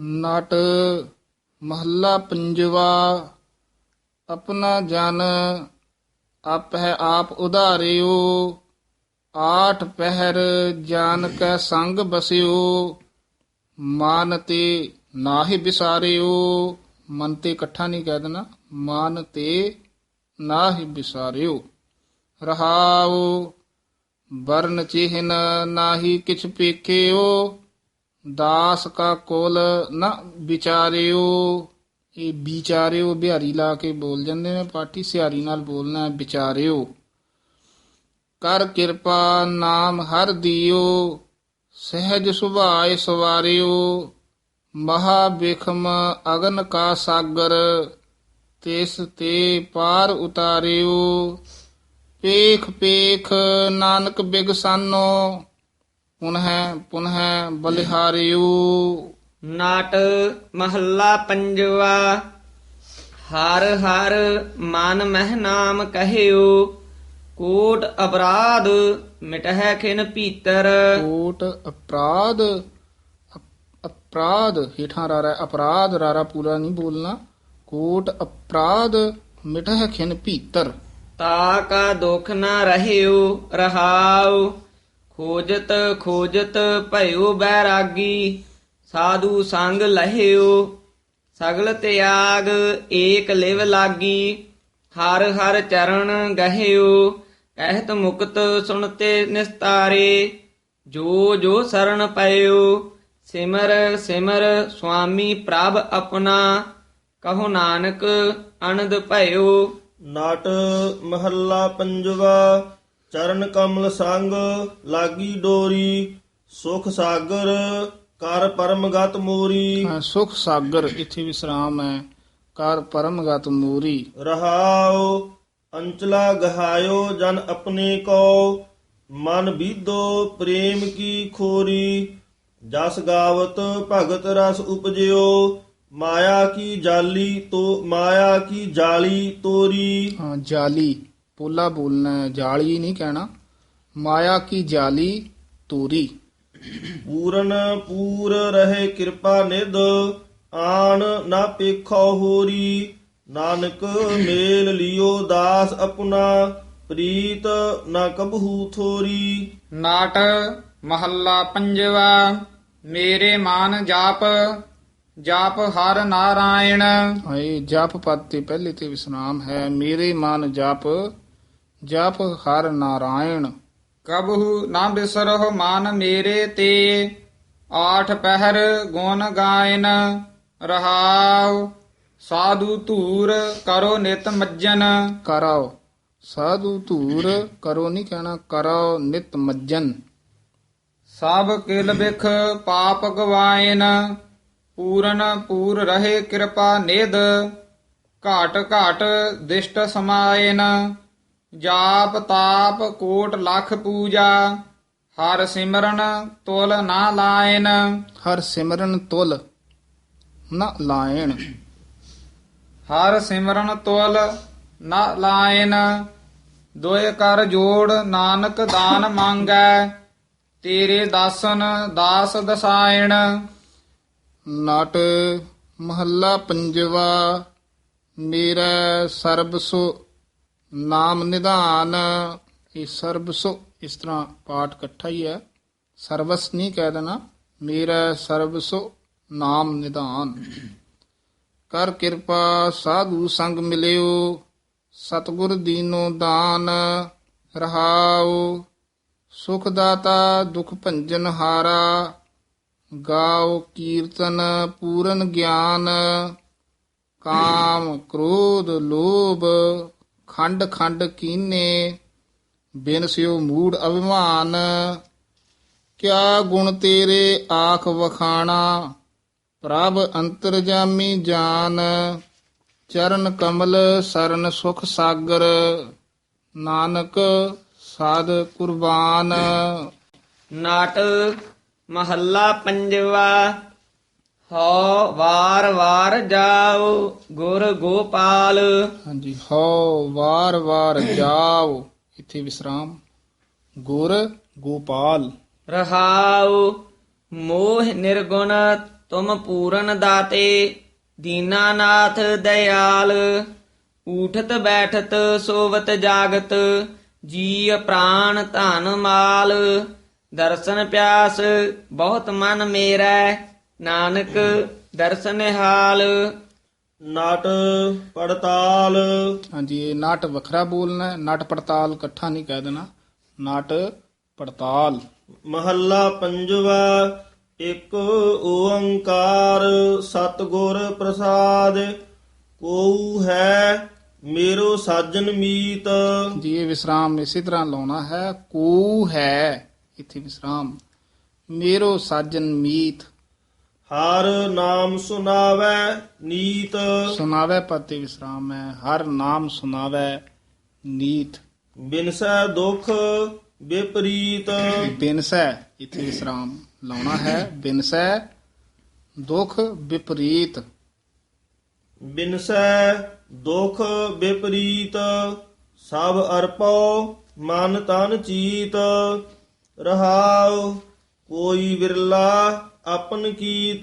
ਨਟ ਮਹੱਲਾ ਪੰਜਵਾ, ਆਪਣਾ ਜਨ ਆਪ ਹੈ ਆਪ ਉਧਾਰਿਓ, ਆਠ ਪਹਿਰ ਜਾਨ ਕੈ ਸੰਗ ਬਸਿਓ, ਮਾਨ ਤੇ ਨਾਹਿ ਬਿਸਾਰਿਓ। ਮਨ ਤੇ ਇਕੱਠਾ ਨਹੀਂ ਕਹਿ ਦੇਣਾ, ਮਾਨ ਤੇ ਨਾਹਿ ਬਿਸਾਰਿਓ। ਰਹਾਉ ਵਰਨ ਚਿਹਨ ਨਾਹੀ ਕਿਛ ਪੇਖਿਓ ਦਾਸ ਕਾ ਕੋਲ ਨਾ ਵਿਚਾਰਿਓ। ਇਹ ਵਿਚਾਰਿਓ ਬਿਹਾਰੀ ਲਾ ਕੇ ਬੋਲ ਜਾਂਦੇ ਨੇ ਪਾਠੀ ਸਿਹਾਰੀ ਨਾਲ ਬੋਲਣਾ ਹੈ ਵਿਚਾਰਿਓ। ਕਰ ਕਿਰਪਾ ਨਾਮ ਹਰ ਦਿਓ, ਸਹਿਜ ਸੁਭਾਏ ਸਵਾਰਿਓ। ਮਹਾ ਬਿਖਮ ਅਗਨ ਕਾ ਸਾਗਰ, ਤਿਸ ਤੇ ਪਾਰ ਉਤਾਰਿਓ। ਪੇਖ ਪੇਖ ਨਾਨਕ ਬਿਗਸਾਨੋ ਪੁਨਹ ਪੁਨਹ ਬਲਿਹਾਰਿਓ ਨਾਟ ਮਹੱਲਾ ਪੰਜਵਾ। ਹਰ ਹਰ ਮਨ ਮਹਿ ਨਾਮ ਕਹਿਓ। ਕੋਟ ਅਪਰਾਧ ਮਿਟਹਿ ਖਿਨ ਭੀਤਰ। ਕੋਟ ਅਪਰਾਧ ਅਪ- ਅਪਰਾਧ ਹੀਠਾਂ ਰਾਰਾ ਅਪਰਾਧ ਰਾਰਾ ਪੂਰਾ ਨਹੀਂ ਬੋਲਣਾ। ਕੋਟ ਅਪਰਾਧ ਮਿਟਹਿ ਖਿਨ ਭੀਤਰ। ਤਾ ਕਾ ਦੁਖ ਨਾ ਰਹਿਓ ਰਹਾਉ ਖੋਜਤ ਖੋਜਤ ਭਇਓ ਬੈਰਾਗੀ, ਸਾਧੂ ਸੰਗ ਲਹਿਓ, ਸਗਲ ਤਿਆਗ ਏਕ ਲਿਵ ਲਾਗੀ, ਹਰ ਹਰ ਚਰਨ ਗਹਿਓ, ਕਹਿਤ ਮੁਕਤ ਸੁਣਤੇ ਨਿਸਤਾਰੇ, ਜੋ ਜੋ ਸਰਣ ਪਇਓ, ਸਿਮਰ ਸਿਮਰ ਸੁਆਮੀ ਪ੍ਰਭ ਆਪਣਾ, ਕਹੋ ਨਾਨਕ ਅਨੰਦ ਭਇਓ। ਨਾਟ ਮਹੱਲਾ ਪੰਜਵਾ ਚਰਨ ਕਮਲ ਸੰਗ ਲਾਗੀ ਡੋਰੀ ਸੁਖ ਸਾਗਰ ਕਰ ਪਰਮਗਤ ਮੋਰੀ। ਸੁਖ ਸਾਗਰ ਇੱਥੇ ਵਿਸਰਾਮ ਹੈ। ਕਰ ਪਰਮਗਤ ਮੂਰੀ। ਰਹਾਉ ਅੰਚਲਾ ਗਹਾਇਓ ਜਨ ਆਪਣੇ ਕੋ ਮਨ ਬੀਦੋ ਪ੍ਰੇਮ ਕੀ ਖੋਰੀ। ਜਸ ਗਾਵਤ ਭਗਤ ਰਸ ਉਪਜਿਓ। ਮਾਇਆ ਕੀ ਜਾਲੀ ਤੋ ਮਾਇਆ ਕੀ ਜਾਲੀ ਤੋਰੀ। ਹਾਂ, ਜਾਲੀ। ਪੋਲਾ ਬੋਲਣਾ ਜਾਲੀ ਨਹੀਂ ਕਹਿਣਾ। ਮਾਇਆ ਕੀ ਜਾਲੀ ਤੂਰੀ। ਪੂਰਨ ਪੂਰ ਰਹੇ ਕਿਰਪਾ ਨਿਧ ਆਣ ਨਾ ਪੇਖੋ ਹੋਰੀ। ਨਾਨਕ ਮੇਲ ਲਿਓ ਦਾਸ ਆਪਣਾ ਪ੍ਰੀਤ ਨਾ ਕਬਹੂ ਥੋਰੀ। ਨਾਟ ਮਹੱਲਾ ਪੰਜਵਾ ਮੇਰੇ ਮਨ ਜਾਪ ਜਾਪ ਹਰ ਨਾਰਾਇਣ। ਹਾਏ ਜਪ ਪਦ ਤੇ ਪਹਿਲੇ ਤੇ ਵਿਸਰਾਮ ਹੈ ਮੇਰੇ ਮਨ ਜਪ ਜਪ ਹਰ ਨਾਰਾਇਣ। ਕਬਹੂ ਨਾ ਬਿਸਰਹੁ ਮਨ ਮੇਰੇ ਤੇ। ਆਠ ਪਹਿਰ ਗੁਣ ਗਾਇਨ ਰਹਾਉ। ਸਾਧੂ ਧੂਰ ਕਰੋ ਨਿਤ ਮੱਜਨ। ਕਰੋ ਸਾਧੂ ਧੂਰ ਕਰੋ ਨਹੀਂ ਕਹਿਣਾ ਕਰੋ ਨਿਤ ਮੱਜਨ। ਸਭ ਕਿਲ ਬਿਖ ਪਾਪ ਗਵਾਇਨ। ਪੂਰਨ ਪੂਰ ਰਹੇ ਕਿਰਪਾ ਨਿਧ। ਘਾਟ ਘਾਟ ਦਿਸ਼ਟ ਸਮਾਇਨ। ਜਾਪ ਤਾਪ ਕੋਟ ਲਖ ਪੂਜਾ ਹਰ ਸਿਮਰਨ ਤੁਲ ਨਾ ਲਾਇਨ। ਹਰ ਸਿਮਰਨ ਤੁਲ ਨਾ ਲਾਇਣ ਹਰ ਸਿਮਰਨ ਤੁਲ ਨਾ ਲਾਇਨ। ਦੋਏ ਕਰ ਜੋੜ ਨਾਨਕ ਦਾਨ ਮੰਗੈ ਤੇਰੇ ਦਾਸਨ ਦਾਸ ਦਸਾਇਣ। ਨਟ ਮਹੱਲਾ ਪੰਜਵਾ ਮੇਰਾ ਸਰਬਸੋ ਨਾਮ ਨਿਧਾਨ, ਇਹ ਸਰਬਸੋ ਇਸ ਤਰ੍ਹਾਂ ਪਾਠ ਇਕੱਠਾ ਹੀ ਹੈ। ਸਰਵਸ ਨਹੀਂ ਕਹਿ ਦੇਣਾ, ਮੇਰਾ ਸਰਬਸੋ ਨਾਮ ਨਿਧਾਨ। ਕਰ ਕਿਰਪਾ ਸਾਧੂ ਸੰਗ ਮਿਲਿਓ, ਸਤਗੁਰ ਦੀਨੋ ਦਾਨ ਰਹਾਉ ਸੁਖ ਦਾਤਾ ਦੁਖ ਭੰਜਨ ਹਾਰਾ, ਗਾਓ ਕੀਰਤਨ ਪੂਰਨ ਗਿਆਨ। ਕਾਮ ਕ੍ਰੋਧ ਲੋਭ ਖੰਡ ਖੰਡ ਕੀਨੇ, ਬਿਨ ਸਿਓ ਮੂੜ ਅਭਿਮਾਨ। ਕਿਆ ਗੁਣ ਤੇਰੇ ਆਖ ਵਖਾਣਾ, ਪ੍ਰਭ ਅੰਤਰਜਾਮੀ ਜਾਨ। ਚਰਨ ਕਮਲ ਸਰਨ ਸੁਖ ਸਾਗਰ, ਨਾਨਕ ਸਾਧ ਕੁਰਬਾਨ। ਨਾਟ ਮਹੱਲਾ ਪੰਜਵਾ। ਹਉ ਵਾਰ ਵਾਰ ਜਾਓ ਗੁਰ ਗੋਪਾਲ। ਹਾਂਜੀ ਹੋ ਵਾਰ ਵਾਰ ਜਾਓ ਇੱਥੇ ਵਿਸਰਾਮ। ਗੁਰ ਗੋਪਾਲ। ਰਹਾਉ ਮੋਹ ਨਿਰਗੁਣ ਤੁਮ ਪੂਰਨ ਦਾਤੇ ਦੀਨਾਨਾਥ ਦਇਆਲ। ਊਠਤ ਬੈਠਤ ਸੋਵਤ ਜਾਗਤ ਜੀ ਪ੍ਰਾਣ ਧਨ ਮਾਲ। ਦਰਸ਼ਨ ਪਿਆਸ ਬਹੁਤ ਮਨ ਮੇਰਾ ਨਾਨਕ ਦਰਸ਼ਨ ਹਾਲ। ਨਾਟ ਪੜਤਾਲ। ਹਾਂਜੀ ਇਹ ਨਾਟ ਵੱਖਰਾ ਬੋਲਣਾ ਹੈ, ਨਟ ਪੜਤਾਲ ਇਕੱਠਾ ਨਹੀਂ ਕਹਿ ਦੇਣਾ। ਨਟ ਪੜਤਾਲ। ਮਹੱਲਾ ਪੰਜਵਾ ਇੱਕ ਓੰਕਾਰ ਸਤਿਗੁਰ ਪ੍ਰਸਾਦ। ਕੋਉ ਹੈ ਮੇਰੋ ਸਾਜਨ ਮੀਤ। ਜੀ ਇਹ ਵਿਸਰਾਮ ਇਸੇ ਤਰ੍ਹਾਂ ਲਾਉਣਾ ਹੈ। ਕੋ ਹੈ ਇੱਥੇ ਵਿਸਰਾਮ। ਮੇਰੋ ਸਾਜਨ ਮੀਤ। ਹਰ ਨਾਮ ਸੁਨਾਵੈ ਨੀਤ। ਸੁਨਾਵੇ ਪਤੇ ਵਿਸਰਾਮ ਹੈ ਹਰ ਨਾਮ ਸੁਨਾਵੇ ਨੀਤ। ਬਿਨਸੈ ਦੁਖ ਵਿਪਰੀਤ ਬਿਨਸੈ ਇੱਥੇ ਵਿਸਰਾਮ ਲਾਉਣਾ ਹੈ। ਬਿਨਸੈ ਦੁਖ ਵਿਪਰੀਤ ਬਿਨਸੈ ਦੁਖ ਵਿਪਰੀਤ ਸਭ ਅਰਪੋ ਮਨ ਤਨ ਚੀਤ। ਰਹਾਉ ਕੋਈ ਵਿਰਲਾ ਆਪਨ ਕੀਤ।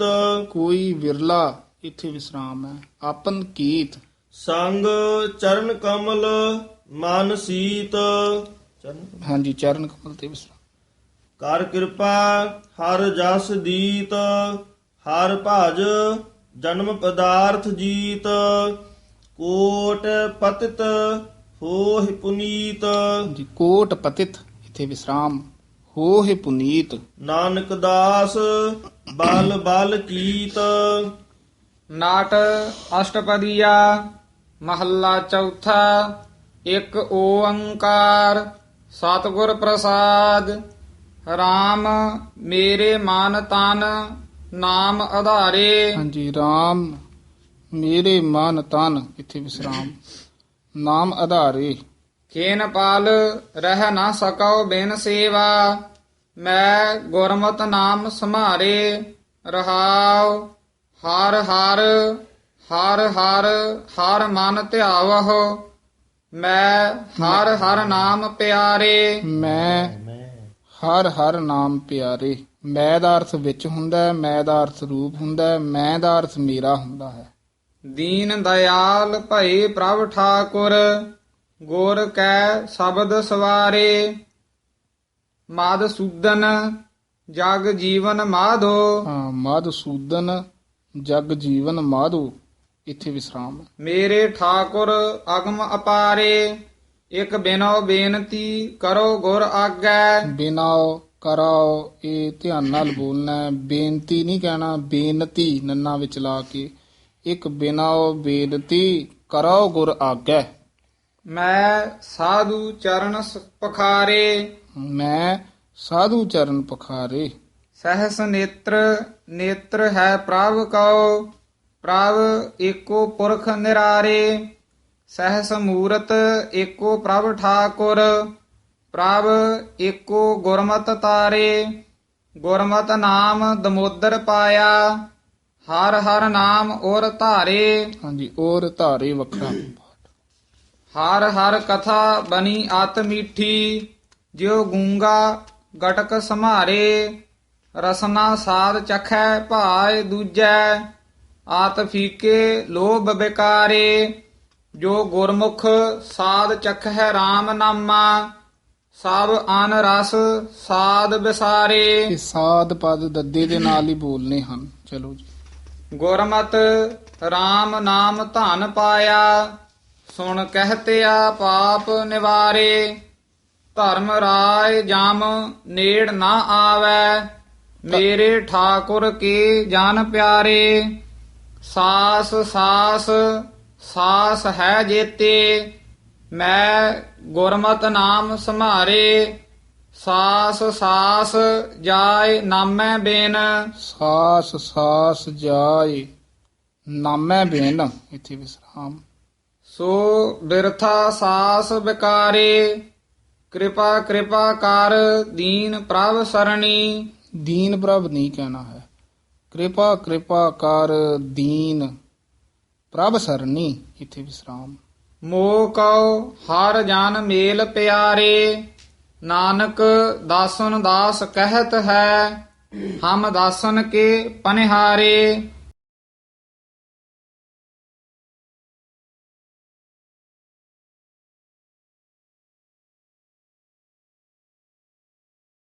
ਕੋਈ ਵਿਰਲਾ ਇੱਥੇ ਵਿਸਰਾਮ ਹੈ। ਆਪਨ ਕੀਤ। ਸੰਗ ਚਰਨ ਕਮਲ ਮਨ ਸੀਤ। ਚਰਨ ਹਾਂਜੀ ਚਰਨ ਕਮਲ ਤੇ ਵਿਸਰਾਮ। ਕਰ ਕਿਰਪਾ ਹਰ ਜਸ ਦੀਤ ਹਰ ਭਜ ਜਨਮ ਪਦਾਰਥ ਜੀਤ। ਕੋਟ ਪਤਿਤ ਹੋਹਿ ਪੁਨੀਤ। ਜੀ ਕੋਟ ਪਤਿਤ ਇੱਥੇ ਵਿਸਰਾਮ। ਹੋਹਿ ਪੁਨੀਤ। ਨਾਨਕ ਦਾਸ ਬਲ ਬਲ ਕੀਤ। ਨਾਟ ਅਸ਼ਟਪਦੀਆ ਮਹੱਲਾ ਚੌਥਾ ਇੱਕ ਓੰਕਾਰ ਸਤਿਗੁਰ ਪ੍ਰਸਾਦ। RAM ਮੇਰੇ ਮਨ ਤਨ ਨਾਮ ਆਧਾਰੇ ਹਾਂਜੀ RAM ਮੇਰੇ ਮਨ ਤਨ ਇੱਥੇ ਵਿਸਰਾਮ। ਨਾਮ ਆਧਾਰੇ ਖੇਨ ਪਾਲ ਰਹਿ ਨਾ ਸਕਉ ਬਿਨ ਸੇਵਾ ਮੈਂ ਗੁਰਮਤਿ ਨਾਮ ਸੰਭਾਰੇ ਰਹਾਉ ਹਰ ਹਰ ਹਰ ਹਰ ਹਰ ਮਨ ਧਿਆਵਹੁ ਮੈਂ ਹਰ ਹਰ ਨਾਮ ਪਿਆਰੇ। ਮੈਂ ਹਰ ਹਰ ਨਾਮ ਪਿਆਰੇ। ਮੈਂ ਦਾ ਅਰਥ ਵਿੱਚ ਹੁੰਦਾ ਹੈ ਮੈਂ ਦਾ ਅਰਥ ਰੂਪ ਹੁੰਦਾ ਹੈ ਮੈਂ ਦਾ ਅਰਥ ਮੇਰਾ ਹੁੰਦਾ ਹੈ। ਦੀਨ ਦਇਆਲ ਭਈ ਪ੍ਰਭ ਠਾਕੁਰ ਗੁਰ ਕੈ ਸ਼ਬਦ ਸਵਾਰੇ ਮਾਦ ਸੂਦਨ ਜਗ ਜੀਵਨ ਮਾਧੋ। ਹਾਂ ਮਧੂਸੂਦਨ ਜਗ ਜੀਵਨ ਮਾਧੂ ਇੱਥੇ ਵਿਸਰਾਮ। ਮੇਰੇ ਠਾਕੁਰ ਅਗਮ ਅਪਾਰੇ ਇਕ ਬਿਨੋ ਬੇਨਤੀ ਕਰੋ ਗੁਰ ਆਗੈ। ਬਿਨਾਓ ਕਰਾਓ ਇਹ ਧਿਆਨ ਨਾਲ ਬੋਲਣਾ ਹੈ। ਬੇਨਤੀ ਨਹੀਂ ਕਹਿਣਾ ਬੇਨਤੀ ਨੰਨਾ ਵਿੱਚ ਲਾ ਕੇ ਇੱਕ ਬਿਨਾਓ ਬੇਨਤੀ ਕਰਾਓ ਗੁਰ ਆਗੈ। ਮੈਂ ਸਾਧੂ ਚਰਨ ਪਖਾਰੇ ਮੈਂ ਸਾਧੂ ਚਰਨ ਪਖਾਰੇ। ਸਹਸ ਨੇਤਰ ਨੇਤਰ ਹੈ ਪ੍ਰਭ ਕਉ ਪ੍ਰਭ ਏਕੋ ਪੁਰਖ ਨਿਰਾਰੇ। ਸਹਸ ਮੂਰਤ ਏਕੋ ਪ੍ਰਭ ਠਾਕੁਰ ਪ੍ਰਭ ਏਕੋ ਗੁਰਮਤਿ ਤਾਰੇ। ਗੁਰਮਤਿ ਨਾਮ ਦਮੋਦਰ ਪਾਇਆ ਹਰ ਹਰ ਨਾਮ ਔਰ ਧਾਰੇ। ਹਾਂਜੀ ਔਰ ਧਾਰੇ ਵੱਖਰਾ। ਹਰ ਹਰ ਕਥਾ ਬਣੀ ਅਤ ਮੀਠੀ ਜਿਉ ਗੂੰਗਾ ਗਟਕ ਸਮਾਰੇ ਰਸਨਾ ਸਾਧ ਚਖੈ ਭਾਇ ਦੂਜੈ ਆਤ ਫੀਕੇ ਲੋਭ ਬਿਕਾਰੇ ਜੋ ਗੁਰਮੁਖ ਸਾਧ ਚਖੈ RAM ਨਾਮਾ ਸਭ ਅਨ ਰਸ ਸਾਧ ਵਿਸਾਰੇ ਇਹ ਸਾਧ ਪਦ ਦੱਦੇ ਦੇ ਨਾਲ ਹੀ ਬੋਲਨੇ ਹਨ। ਚਲੋ ਜੀ। ਗੁਰਮਤ RAM ਨਾਮ ਧਨ ਪਾਇਆ ਸੁਣ ਕਹਤਿਆ ਪਾਪ ਨਿਵਾਰੇ, ਧਰਮ ਰਾਏ ਜਮ ਨੇੜ ਨਾ ਆਵੈ, ਮੇਰੇ ਠਾਕੁਰ ਕੇ ਜਨ ਪਿਆਰੇ, ਸਾਸ ਸਾਸ ਸਾਸ ਹੈ ਜੇਤੇ, ਮੈਂ ਗੁਰਮਤ ਨਾਮ ਸੰਭਾਰੇ, ਸਾਸ ਸਾਸ ਜਾਏ ਨਾਮੈ ਬੇਨ। ਸਾਸ ਸਾਸ ਜਾਏ ਨਾਮੈ ਬੇਨ, ਇਥੇ ਵਿਸਰਾਮ। ਸੋ ਬਿਰਥਾ ਸਾਸ ਬਿਕਾਰੇ ਕਿਰਪਾ ਕਿਰਪਾ ਕਰ ਦੀਨ ਪ੍ਰਭ ਸਰਣੀ। ਦੀਨ ਪ੍ਰਭ ਨਹੀਂ ਕਹਿਣਾ ਹੈ। ਕਿਰਪਾ ਕਿਰਪਾ ਕਰ ਦੀਨ ਪ੍ਰਭ ਸਰਨੀ ਇੱਥੇ ਵਿਸਰਾਮ। ਮੋਹ ਕਉ ਹਰ ਜਨ ਮੇਲ ਪਿਆਰੇ। ਨਾਨਕ ਦਾਸਨ ਦਾਸ ਕਹਿਤ ਹੈ ਹਮ ਦਾਸਨ ਕੇ ਪਨਿਹਾਰੇ।